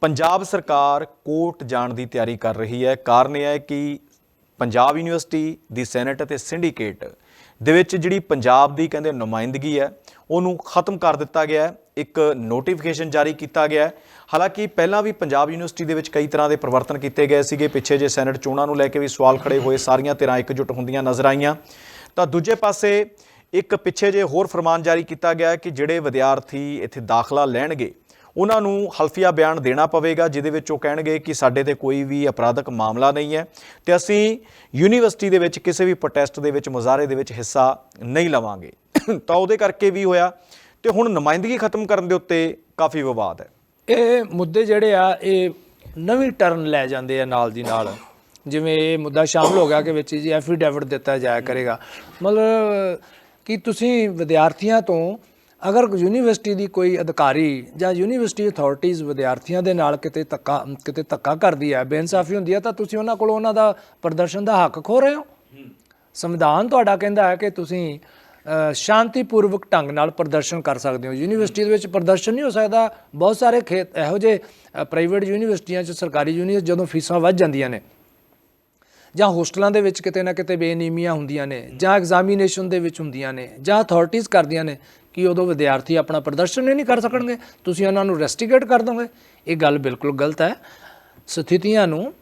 ਪੰਜਾਬ ਸਰਕਾਰ ਕੋਰਟ ਜਾਣ ਦੀ ਤਿਆਰੀ ਕਰ ਰਹੀ ਹੈ। ਕਾਰਨ ਇਹ ਹੈ ਕਿ ਪੰਜਾਬ ਯੂਨੀਵਰਸਿਟੀ ਦੀ ਸੈਨੇਟ ਅਤੇ ਸਿੰਡੀਕੇਟ ਦੇ ਵਿੱਚ ਜਿਹੜੀ ਪੰਜਾਬ ਦੀ ਕਹਿੰਦੇ ਨੁਮਾਇੰਦਗੀ ਹੈ, ਉਹਨੂੰ ਖਤਮ ਕਰ ਦਿੱਤਾ ਗਿਆ ਹੈ। ਇੱਕ ਨੋਟੀਫਿਕੇਸ਼ਨ ਜਾਰੀ ਕੀਤਾ ਗਿਆ ਹੈ। ਹਾਲਾਂਕਿ ਪਹਿਲਾਂ ਵੀ ਪੰਜਾਬ ਯੂਨੀਵਰਸਿਟੀ ਦੇ ਵਿੱਚ ਕਈ ਤਰ੍ਹਾਂ ਦੇ ਪਰਿਵਰਤਨ ਕੀਤੇ ਗਏ ਸੀਗੇ। ਪਿੱਛੇ ਜੇ ਸੈਨੇਟ ਚੋਣਾਂ ਨੂੰ ਲੈ ਕੇ ਵੀ ਸਵਾਲ ਖੜੇ ਹੋਏ, ਸਾਰੀਆਂ ਧਿਰਾਂ ਇਕਜੁੱਟ ਹੁੰਦੀਆਂ ਨਜ਼ਰ ਆਈਆਂ। ਤਾਂ ਦੂਜੇ ਪਾਸੇ ਇੱਕ ਪਿੱਛੇ ਜੇ ਹੋਰ ਫਰਮਾਨ ਜਾਰੀ ਕੀਤਾ ਗਿਆ ਕਿ ਜਿਹੜੇ ਵਿਦਿਆਰਥੀ ਇੱਥੇ ਦਾਖਲਾ ਲੈਣਗੇ ਉਹਨਾਂ ਨੂੰ ਹਲਫੀਆ ਬਿਆਨ ਦੇਣਾ ਪਵੇਗਾ, ਜਿਹਦੇ ਵਿੱਚ ਉਹ ਕਹਿਣਗੇ ਕਿ ਸਾਡੇ ਤੇ ਕੋਈ ਵੀ ਅਪਰਾਧਕ ਮਾਮਲਾ ਨਹੀਂ ਹੈ ਤੇ ਅਸੀਂ ਯੂਨੀਵਰਸਿਟੀ ਦੇ ਵਿੱਚ ਕਿਸੇ ਵੀ ਪ੍ਰੋਟੈਸਟ ਦੇ ਵਿੱਚ, ਮੁਜ਼ਾਹਰੇ ਦੇ ਵਿੱਚ ਹਿੱਸਾ ਨਹੀਂ ਲਵਾਂਗੇ। ਤਾਂ ਉਹਦੇ ਕਰਕੇ ਵੀ ਹੋਇਆ ਤੇ ਹੁਣ ਨੁਮਾਇੰਦਗੀ ਖਤਮ ਕਰਨ ਦੇ ਉੱਤੇ ਕਾਫੀ ਵਿਵਾਦ ਹੈ। ਇਹ ਮੁੱਦੇ ਜਿਹੜੇ ਆ, ਇਹ ਨਵੀਂ ਟਰਨ ਲੈ ਜਾਂਦੇ ਆ ਨਾਲ ਦੀ ਨਾਲ। ਜਿਵੇਂ ਇਹ ਮੁੱਦਾ ਸ਼ਾਮਲ ਹੋ ਗਿਆ ਕਿ ਵਿੱਚ ਜੀ ਐਫੀਡੇਵਿਟ ਦਿੱਤਾ ਜਾਇਆ ਕਰੇਗਾ। ਮਤਲਬ ਕਿ ਤੁਸੀਂ ਵਿਦਿਆਰਥੀਆਂ ਤੋਂ ਅਗਰ ਯੂਨੀਵਰਸਿਟੀ ਦੀ ਕੋਈ ਅਧਿਕਾਰੀ ਜਾਂ ਯੂਨੀਵਰਸਿਟੀ ਅਥਾਰਟੀਆਂ ਵਿਦਿਆਰਥੀਆਂ ਦੇ ਨਾਲ ਕਿਤੇ ਧੱਕਾ ਕਿਤੇ ਧੱਕਾ ਕਰਦੀ ਹੈ, ਬੇਇਨਸਾਫੀ ਹੁੰਦੀ ਹੈ, ਤਾਂ ਤੁਸੀਂ ਉਹਨਾਂ ਕੋਲੋਂ ਉਹਨਾਂ ਦਾ ਪ੍ਰਦਰਸ਼ਨ ਦਾ ਹੱਕ ਖੋ ਰਹੇ ਹੋ? ਸੰਵਿਧਾਨ ਤੁਹਾਡਾ ਕਹਿੰਦਾ ਹੈ ਕਿ ਤੁਸੀਂ ਸ਼ਾਂਤੀਪੂਰਵਕ ਢੰਗ ਨਾਲ ਪ੍ਰਦਰਸ਼ਨ ਕਰ ਸਕਦੇ ਹੋ। ਯੂਨੀਵਰਸਿਟੀ ਦੇ ਵਿੱਚ ਪ੍ਰਦਰਸ਼ਨ ਨਹੀਂ ਹੋ ਸਕਦਾ। ਬਹੁਤ ਸਾਰੇ ਖੇਤ, ਇਹੋ ਜਿਹੇ ਪ੍ਰਾਈਵੇਟ ਯੂਨੀਵਰਸਿਟੀਆਂ 'ਚ, ਸਰਕਾਰੀ ਯੂਨੀਵਰਸਿਟੀ ਜਦੋਂ ਫੀਸਾਂ ਵੱਧ ਜਾਂਦੀਆਂ ਨੇ ਜਾਂ ਹੋਸਟਲਾਂ ਦੇ ਵਿੱਚ ਕਿਤੇ ਨਾ ਕਿਤੇ ਬੇਨੀਮੀਆਂ ਹੁੰਦੀਆਂ ਨੇ, ਜਾਂ ਐਗਜ਼ਾਮੀਨੇਸ਼ਨ ਦੇ ਵਿੱਚ ਹੁੰਦੀਆਂ ਨੇ, ਜਾਂ ਅਥਾਰਟੀਆਂ ਕਰਦੀਆਂ ਨੇ ਕਿ ਉਦੋਂ ਵਿਦਿਆਰਥੀ ਆਪਣਾ ਪ੍ਰਦਰਸ਼ਨ ਹੀ ਨਹੀਂ ਕਰ ਸਕਣਗੇ, ਤੁਸੀਂ ਉਹਨਾਂ ਨੂੰ ਰੈਸਟੀਗੇਟ ਕਰ ਦੋਗੇ। ਇਹ ਗੱਲ ਬਿਲਕੁਲ ਗਲਤ ਹੈ। ਸਥਿਤੀਆਂ ਨੂੰ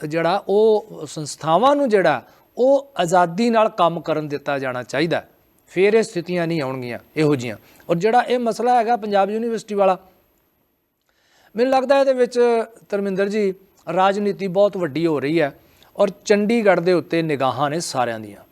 ਜਿਹੜਾ ਉਹ ਸੰਸਥਾਵਾਂ ਨੂੰ ਜਿਹੜਾ ਉਹ ਆਜ਼ਾਦੀ ਨਾਲ ਕੰਮ ਕਰਨ ਦਿੱਤਾ ਜਾਣਾ ਚਾਹੀਦਾ ਫਿਰ ਇਹ ਸਥਿਤੀਆਂ ਨਹੀਂ ਆਉਣਗੀਆਂ, ਇਹੋ ਜੀਆਂ ਔਰ ਜਿਹੜਾ ਇਹ ਮਸਲਾ ਹੈਗਾ ਪੰਜਾਬ ਯੂਨੀਵਰਸਿਟੀ ਵਾਲਾ, ਮੈਨੂੰ ਲੱਗਦਾ ਇਹਦੇ ਵਿੱਚ ਧਰਮਿੰਦਰ ਜੀ, ਰਾਜਨੀਤੀ ਬਹੁਤ ਵੱਡੀ ਹੋ ਰਹੀ ਹੈ। ਔਰ ਚੰਡੀਗੜ੍ਹ ਦੇ ਉੱਤੇ ਨਿਗਾਹਾਂ ਨੇ ਸਾਰਿਆਂ ਦੀਆਂ।